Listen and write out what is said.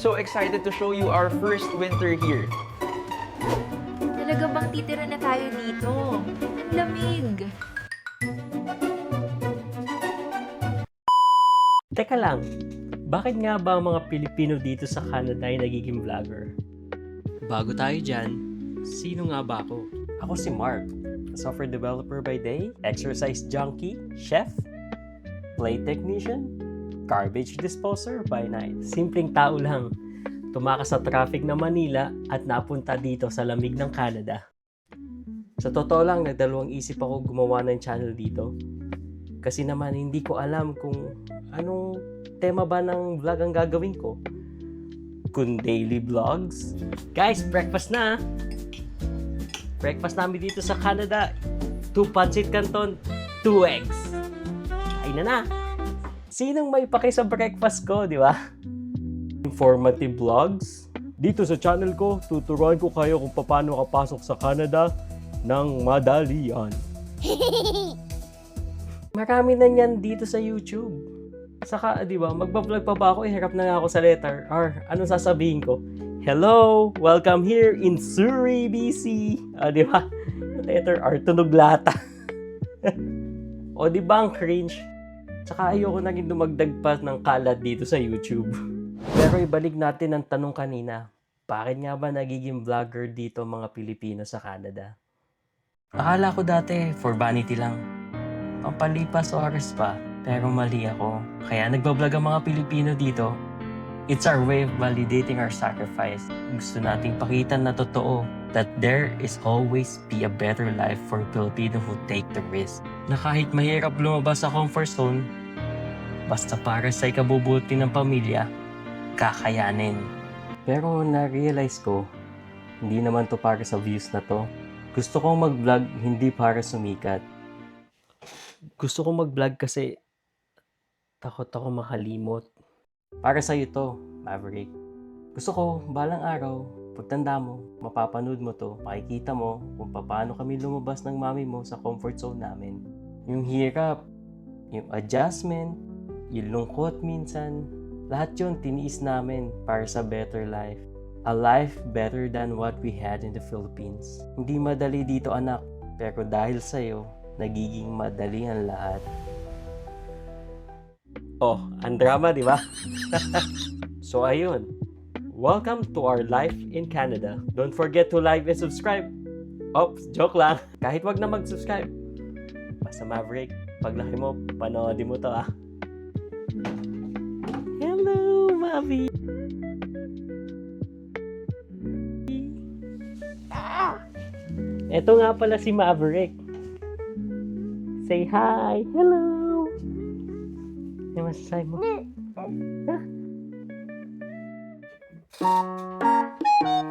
So excited to show you our first winter here. Talaga bang titira na tayo dito? Ang lamig. Teka lang, bakit nga ba ang mga Pilipino dito sa Canada ay nagiging vlogger? Bago tayo dyan, sino nga ba ako? Ako si Mark, a software developer by day, exercise junkie, chef, play technician, garbage disposer by night. Simpleng tao lang, tumakas sa traffic ng Manila at napunta dito sa lamig ng Canada. Sa totoo lang, nagdalawang isip ako gumawa ng channel dito. Kasi naman hindi ko alam kung anong tema ba ng vlog ang gagawin ko. Kung daily vlogs. Guys, breakfast na! Breakfast namin dito sa Canada. 2 pancit canton, 2 eggs. Ay na na! Sinong may paki sa breakfast ko, di ba? Informative vlogs. Dito sa channel ko, tuturuan ko kayo kung paano kapasok sa Canada ng madalian. Marami na niyan dito sa YouTube. Saka, di ba, magbablog pa ba ako, eh, hirap na nga ako sa letter R. Ano sasabihin ko? Hello! Welcome here in Surrey, BC! Ah, di ba? Letter R, tunog lata. o, di ba ang cringe? Tsaka ayoko na rin dumagdag pa ng kalat dito sa YouTube. Pero ibalik natin ang tanong kanina. Bakit nga ba nagiging vlogger dito mga Pilipino sa Canada? Akala ko dati for vanity lang pampalipas oras pa. Pero mali ako. Kaya nagbablog ang mga Pilipino dito. It's our way of validating our sacrifice. Gusto nating pakita na totoo that there is always be a better life for Filipino who take the risk. Na kahit mahirap lumabas sa comfort zone, basta para sa ikabubuti ng pamilya, kakayanin. Pero na-realize ko, hindi naman to para sa views na to. Gusto kong mag-vlog hindi para sumikat gusto ko mag-vlog kasi takot ako makalimot. Para sa'yo to, Maverick. Gusto ko, balang araw, pagtanda mo, mapapanood mo to, makikita mo kung paano kami lumabas ng mami mo sa comfort zone namin. Yung hirap, yung adjustment, yung lungkot minsan, lahat yun tiniis namin para sa better life. A life better than what we had in the Philippines. Hindi madali dito anak, pero dahil sa'yo, nagiging madali ang lahat. Oh, ang drama, di ba? so ayun. Welcome to our life in Canada. Don't forget to like and subscribe. Oops, joke lang. Kahit wag na mag-subscribe. Basta Maverick, paglaki mo, panoodin mo to ah. Hello, Mavi! Ito nga pala si Maverick. Say hi! Hello! Ano masasabi mo? Ha? Thank you.